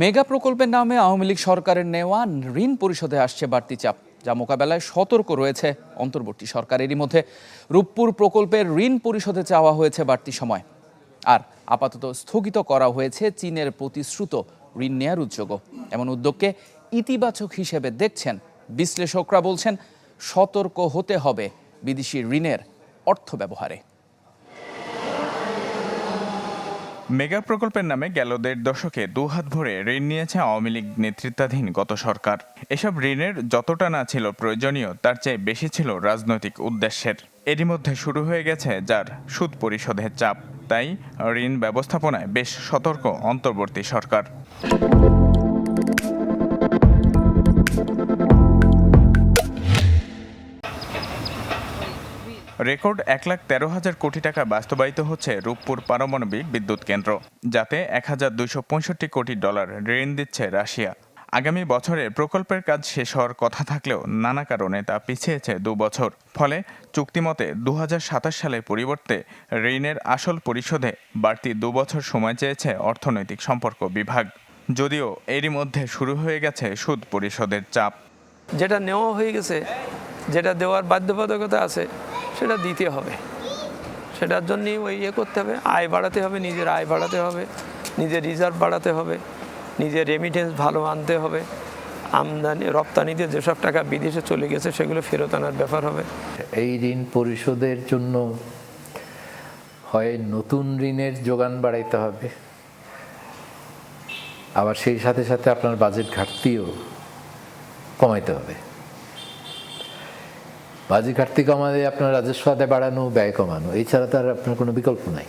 Mega প্রকল্পের নামে আওয়ামী লীগ সরকারের নেওয়া ঋণ পরিশোধে আসছে বাড়তি চাপ, যা মোকাবেলায় সতর্ক রয়েছে অন্তর্বর্তী সরকারেরই মধ্যে। রূপপুর প্রকল্পের ঋণ পরিশোধে চাওয়া হয়েছে বাড়তি সময়। আর আপাতত স্থগিত করা হয়েছে চীনের প্রতিশ্রুত ঋণ নেয়ার উদ্যোগও। এমন উদ্যোগকে ইতিবাচক হিসেবে দেখছেন বিশ্লেষকরা বলছেন, সতর্ক হতে হবে বিদেশি ঋণের অর্থ ব্যবহারে মেগা প্রকল্পের নামে গেল দেড় দশকে দুহাত ভরে ঋণ নিয়েছে আওয়ামী লীগ নেতৃত্বাধীন গত সরকার। এসব ঋণের যতটা না ছিল প্রয়োজনীয়, তার চেয়ে বেশি ছিল রাজনৈতিক উদ্দেশ্যের। এরই মধ্যে শুরু হয়ে গেছে যার সুদ পরিশোধের চাপ। তাই ঋণ ব্যবস্থাপনায় বেশ সতর্ক অন্তর্বর্তী সরকার। রেকর্ড এক লাখ তেরো হাজার কোটি টাকা বাস্তবায়িত হচ্ছে রূপপুর পারমাণবিক বিদ্যুৎ কেন্দ্র, যাতে এক হাজার দুইশো পঁয়ষট্টি কোটি ডলার ঋণ দিচ্ছে রাশিয়া। আগামী বছরে প্রকল্পের কাজ শেষ হওয়ার কথা থাকলেও নানা কারণে তা পিছিয়েছে দু বছর। ফলে চুক্তিমতে দু হাজার সাতাশ সালের পরিবর্তে ঋণের আসল পরিশোধে বাড়তি দু বছর সময় চেয়েছে অর্থনৈতিক সম্পর্ক বিভাগ। যদিও এরই মধ্যে শুরু হয়ে গেছে সুদ পরিশোধের চাপ। যেটা নেওয়া হয়ে গেছে, যেটা দেওয়ার বাধ্যবাধকতা আছে সেটা দিতে হবে। সেটার জন্যই ওই ইয়ে করতে হবে। আয় বাড়াতে হবে, নিজের আয় বাড়াতে হবে, নিজের রিজার্ভ বাড়াতে হবে, নিজের রেমিটেন্স ভালো আনতে হবে। আমদানি, রপ্তানিতে যেসব টাকা বিদেশে চলে গেছে, সেগুলো ফেরত আনার ব্যাপার হবে। এই ঋণ পরিশোধের জন্য হয় নতুন ঋণের যোগান বাড়াইতে হবে। আবার সেই সাথে সাথে আপনার বাজেট ঘাটতিও কমাইতে হবে। বাজেট ঘাটতি কমালে আপনার রাজস্ব আদায় বাড়ানো, ব্যয় কমানো এছাড়া তো আর আপনার কোনো বিকল্প নাই।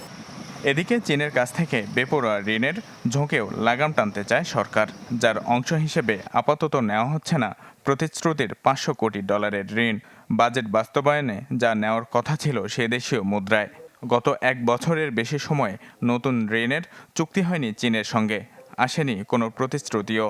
এদিকে চীনের কাছ থেকে বেপরোয়া ঋণের ঝোঁকেও লাগাম টানতে চায় সরকার, যার অংশ হিসেবে আপাতত নেওয়া হচ্ছে না প্রতিশ্রুতির পাঁচশো কোটি ডলারের ঋণ। বাজেট বাস্তবায়নে যা নেওয়ার কথা ছিল সে দেশীয় মুদ্রায়। গত এক বছরের বেশি সময় নতুন ঋণের চুক্তি হয়নি চীনের সঙ্গে, আসেনি কোনো প্রতিশ্রুতিও।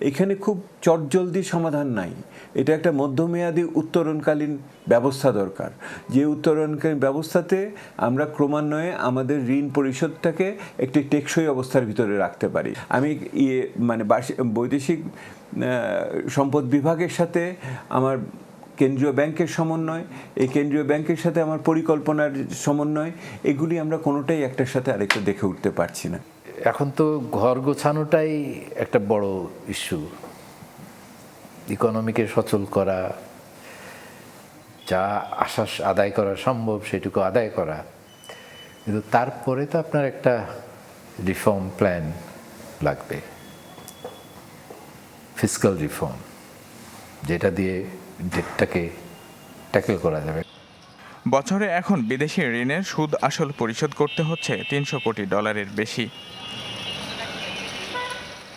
এখানে খুব চটজলদি সমাধান নাই। এটা একটা মধ্যমেয়াদী উত্তরণকালীন ব্যবস্থা দরকার। যে উত্তরণকালীন ব্যবস্থাতে আমরা ক্রমান্বয়ে আমাদের ঋণ পরিশোধটাকে একটি টেকসই অবস্থার ভিতরে রাখতে পারি। আমি ইয়ে মানে বৈদেশিক সম্পদ বিভাগের সাথে আমার কেন্দ্রীয় ব্যাংকের সমন্বয়, এই কেন্দ্রীয় ব্যাংকের সাথে আমার পরিকল্পনার সমন্বয়, এগুলি আমরা কোনোটাই একটার সাথে আরেকটা দেখে উঠতে পারছি না। এখন তো ঘর গোছানোটাই একটা বড় ইস্যু ইকোনমিকে সচল করা, যা আশা আদায় করা সম্ভব সেটুকু আদায় করা। কিন্তু তারপরে তো আপনার একটা রিফর্ম প্ল্যান লাগবে। ফিজিক্যাল রিফর্ম যেটা দিয়ে ডেটটাকে ট্যাকেল করা যাবে। বছরে এখন বিদেশি ঋণের সুদ আসল পরিশোধ করতে হচ্ছে তিনশো কোটি ডলারের বেশি।